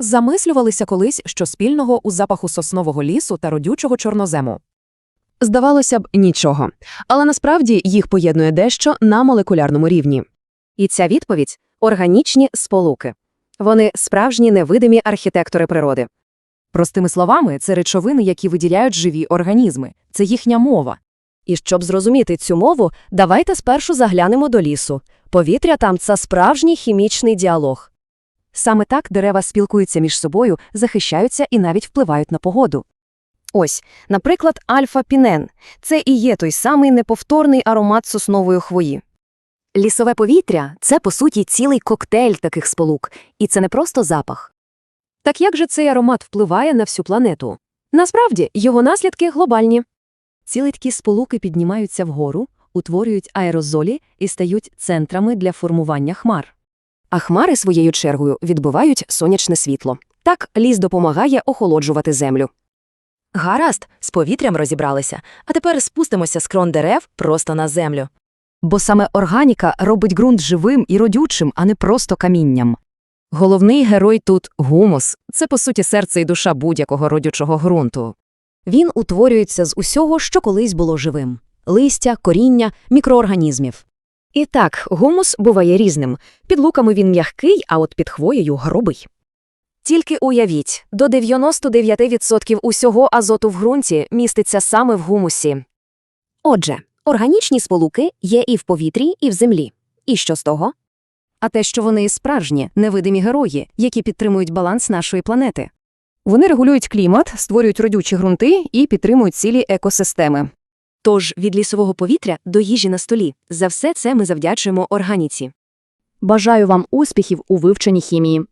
Замислювалися колись, що спільного у запаху соснового лісу та родючого чорнозему. Здавалося б, нічого. Але насправді їх поєднує дещо на молекулярному рівні. І ця відповідь органічні сполуки. Вони справжні невидимі архітектори природи. Простими словами, це речовини, які виділяють живі організми. Це їхня мова. І щоб зрозуміти цю мову, давайте спершу заглянемо до лісу. Повітря там це справжній хімічний діалог. Саме так дерева спілкуються між собою, захищаються і навіть впливають на погоду. Ось, наприклад, альфа-пінен. Це і є той самий неповторний аромат соснової хвої. Лісове повітря це, по суті, цілий коктейль таких сполук, і це не просто запах. Так як же цей аромат впливає на всю планету? Насправді, його наслідки глобальні. Ці литкі сполуки піднімаються вгору, утворюють аерозолі і стають центрами для формування хмар. А хмари своєю чергою відбивають сонячне світло. Так ліс допомагає охолоджувати землю. Гаразд, з повітрям розібралися, а тепер спустимося з крон дерев просто на землю. Бо саме органіка робить ґрунт живим і родючим, а не просто камінням. Головний герой тут гумус. Це, по суті, серце і душа будь-якого родючого ґрунту. Він утворюється з усього, що колись було живим – листя, коріння, мікроорганізмів. І так, гумус буває різним. Під луками він м'який, а от під хвоєю – грубий. Тільки уявіть, до 99% усього азоту в ґрунті міститься саме в гумусі. Отже, органічні сполуки є і в повітрі, і в землі. І що з того? А те, що вони справжні, невидимі герої, які підтримують баланс нашої планети. Вони регулюють клімат, створюють родючі ґрунти і підтримують цілі екосистеми. Тож від лісового повітря до їжі на столі. За все це ми завдячуємо органіці. Бажаю вам успіхів у вивченні хімії.